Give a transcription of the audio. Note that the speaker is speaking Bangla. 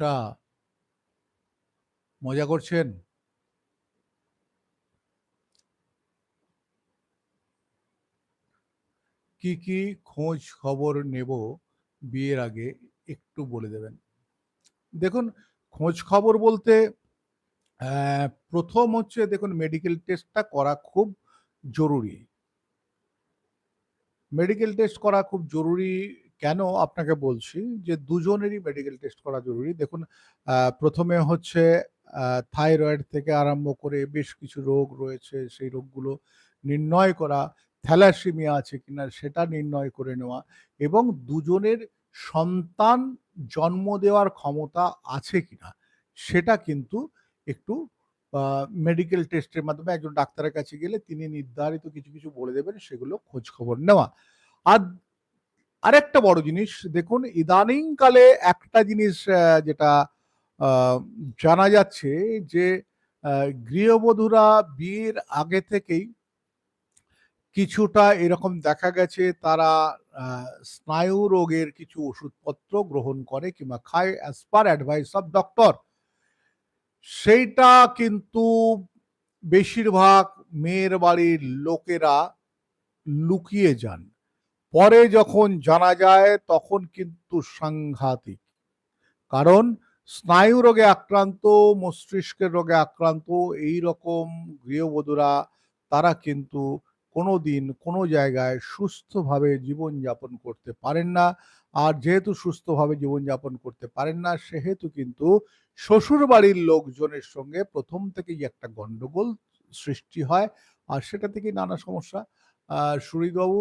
টা মজা করছেন? কি, কি খোঁজ খবর নেব বিয়ের আগে একটু বলে দেবেন? দেখুন খোঁজ খবর বলতে প্রথম হচ্ছে দেখুন মেডিকেল টেস্টটা করা খুব জরুরি। মেডিকেল টেস্ট করা খুব জরুরি কেন আপনাকে বলছি যে দুজনেরই মেডিকেল টেস্ট করা জরুরি। দেখুন প্রথমে হচ্ছে থাইরয়েড থেকে আরম্ভ করে বেশ কিছু রোগ রয়েছে সেই রোগগুলো নির্ণয় করা, থ্যালাসিমিয়া আছে কিনা সেটা নির্ণয় করে নেওয়া এবং দুজনের সন্তান জন্ম দেওয়ার ক্ষমতা আছে কিনা সেটা কিন্তু একটু মেডিকেল টেস্টের মাধ্যমে একজন ডাক্তারের কাছে গেলে তিনি নির্ধারিত কিছু, কিছু বলে দেবেন সেগুলো খোঁজ খবর নেওয়া। আর আরেকটা বড় জিনিস, দেখুন, ইদানিংকালে একটা জিনিস যেটা জানা যাচ্ছে যে গৃহবধূরা বিয়ের আগে থেকেই কিছুটা এরকম দেখা গেছে, তারা স্নায়ু রোগের কিছু ওষুধপত্র গ্রহণ করে কিংবা খায় as per advice of doctor. সেইটা কিন্তু বেশিরভাগ মেয়ের বাড়ির লোকেরা লুকিয়ে যান। পরে যখন জানা যায় তখন কিন্তু সাংঘাতিক। কারণ স্নায়ু রোগে আক্রান্ত, মস্তিষ্কের রোগে আক্রান্ত এই রকম গৃহবধূরা তারা কিন্তু কোনোদিন কোনো জায়গায় সুস্থভাবে জীবনযাপন করতে পারেন না। আর যেহেতু সুস্থভাবে জীবনযাপন করতে পারেন না সেহেতু কিন্তু শ্বশুরবাড়ির লোকজনের সঙ্গে ১ম থেকেই একটা গন্ডগোল সৃষ্টি হয়। আর সেটা থেকেই নানা সমস্যা। আ সুহৃদবাবু